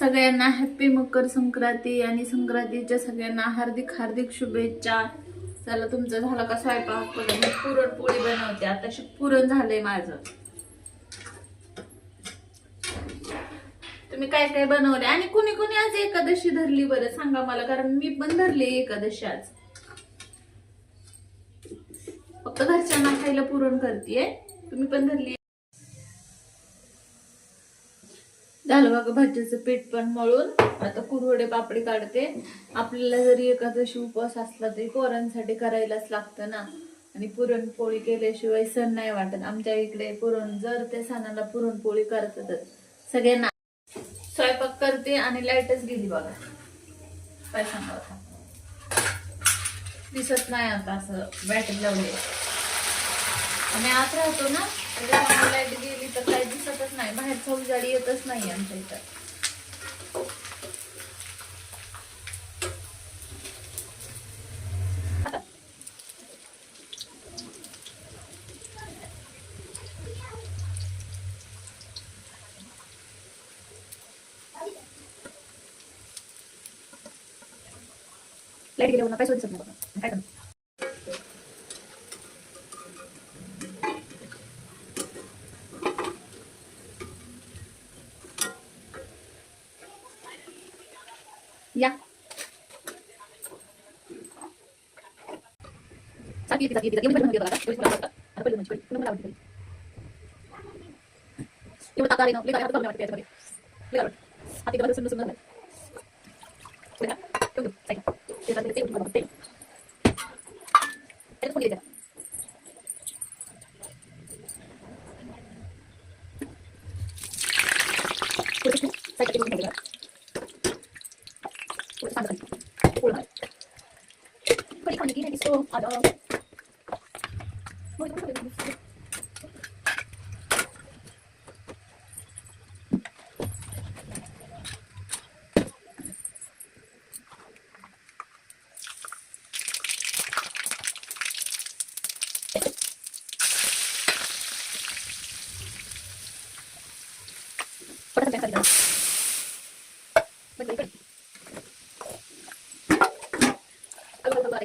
सगळ्यांना हॅप्पी मकर संक्रांती आणि संक्रांतीच्या सगळ्यांना हार्दिक हार्दिक शुभेच्छा. चला तुमचं झालं का स्वयंपाक? मी पुरणपोळी बनवते. आता पुरण झालंय माझं. तुम्ही काय काय बनवले आणि कुणी कुणी आज एकादशी धरली बरं? सांगा मला कारण मी पण धरली एकादशी आज. फक्त घरच्यांना खायला पुरण करतेय. तुम्ही पण धरली झालं बघा भाजीचं पीठ पण मळून आता कुरवडे पापडी काढते. आपल्याला जरी एकादशी उपवास असला तरी पोरांसाठी करायलाच लागतं ना. आणि पुरणपोळी केल्याशिवाय सण नाही वाटत. आमच्या इकडे पुरण जर त्या सणाला पुरणपोळी करतातच सगळ्यांना. स्वयंपाक करते आणि लाईटच गेली बघा. काय सांगा दिसत नाही आता असं बॅटरी लावली. आम्ही आत राहतो ना त्याच्यामुळे लाइट गेली तर काही दिसतच नाही. बाहेरचा उजाडी येतच नाही आमच्या इथं. लाइट गेल्यावर काय दिसत नाही काय करणार? Ya. Sakit, sakit, sakit. Ini benar dia berangkat. Terus berangkat. Apa dulu dia Belum lawan. Ibu tak tahu, lihat aku kamu dapat kamu kalau kan begini itu ada Pertama kali dong. Pertama kali.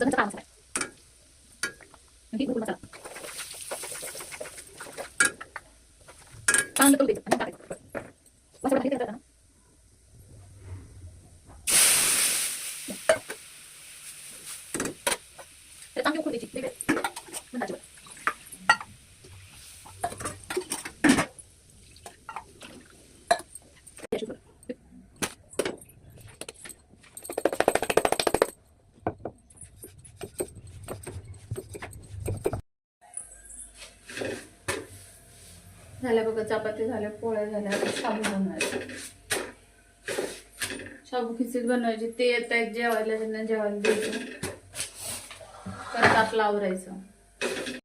masak masak masak nanti buku masak tangan betul betul masak masak masak masak masak masak masak masak masak masak masak झाल्या बघा चपाती झाल्या पोळ्या झाल्या आता शाबू बनवायचं. शाबू खिचडी बनवायची ते येत आहेत जेवायला त्यांना जेवायला द्यायचं. परत आपलं आवरायचं